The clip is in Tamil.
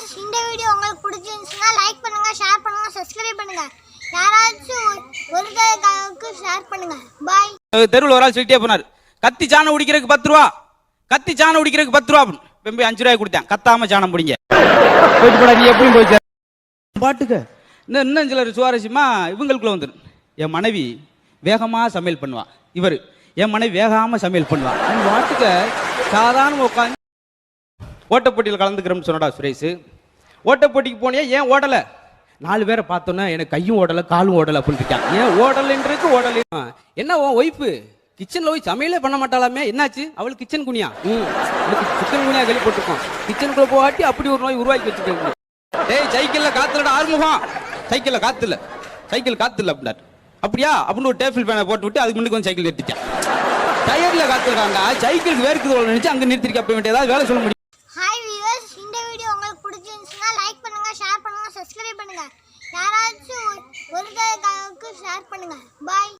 உங்களுக்கு பிடிச்சிருந்துச்சுன்னா லைக் பண்ணுங்க ஷேர் பண்ணுங்க சப்ஸ்கிரைப் பண்ணுங்க. யாராச்சும் ஒரு கைக்கு ஷேர் பண்ணுங்க பாய் தெருவில் ஒரு ஆள் சொல்லிட்டே போனார். கத்தி சாணம் உடிக்கிறதுக்கு பத்து ரூபா. கத்தி சாணம் உடிக்கிறதுக்கு பத்து ரூபா அப்படின்னு. போய் அஞ்சு ரூபாய் கொடுத்தேன். கத்தாம சாணம் பிடிங்க. போயிட்டு போடா நீ எப்படியும் போயிட்டு பாட்டுக்கு. இன்னும் இன்னும் சிலர் சுவாரஸ்யமா இவங்களுக்குள்ள வந்துடும் என் மனைவி வேகமா சமையல் பண்ணுவா. இவர் என் மனைவி வேகாம சமையல் பண்ணுவா. பாட்டுக்கு சாதாரண உட்காந்து ஓட்டப்போட்டியில் கலந்துக்கிறோம்னு சொன்னடா சுரேஷ். ஓட்டப்போட்டிக்கு போனியா ஏன் ஓடலை? நாலு பேரை பார்த்தோன்னா எனக்கு கையும் ஓடலை காலும் ஓடலை அப்படின்னு இருக்கான் ஏன் ஓடலைன்றது ஓடலை. என்ன உன் ஒய்ஃபு கிச்சனில் போய் சமையலே பண்ண மாட்டாளாமே? என்னாச்சு? அவள் கிச்சன் குனியா? ம் கிச்சன் குனியா கழி போட்டுருக்கோம். கிச்சனுக்குள்ளே போகாட்டி அப்படி ஒரு நோய் உருவாக்கி வச்சுக்கோங்க டேய் சைக்கிளில் காத்துலடா ஆறுமுகம். சைக்கிளில் காத்து சைக்கிள் காத்து இல்ல அப்படின்னாரு. அப்படியா? அப்படின்னு ஒரு டேபிள் ஃபேனை போட்டு விட்டு அதுக்கு முன்னுக்கு வந்து சைக்கிள் எடுத்துட்டேன் டயரில் காத்துறாங்க சைக்கிள் வேர்க்குது நினைச்சு அங்கே நிறுத்திருக்க அப்ப வேண்டிய ஏதாவது வேலை சொல்ல முடியும் ஹாய் வியூவர்ஸ் இந்த வீடியோ உங்களுக்கு பிடிச்சிருந்துச்சுன்னா லைக் பண்ணுங்க ஷேர் பண்ணுங்க சப்ஸ்கிரைப் பண்ணுங்க. யாராச்சும் ஒரு ஷேர் பண்ணுங்க. பாய்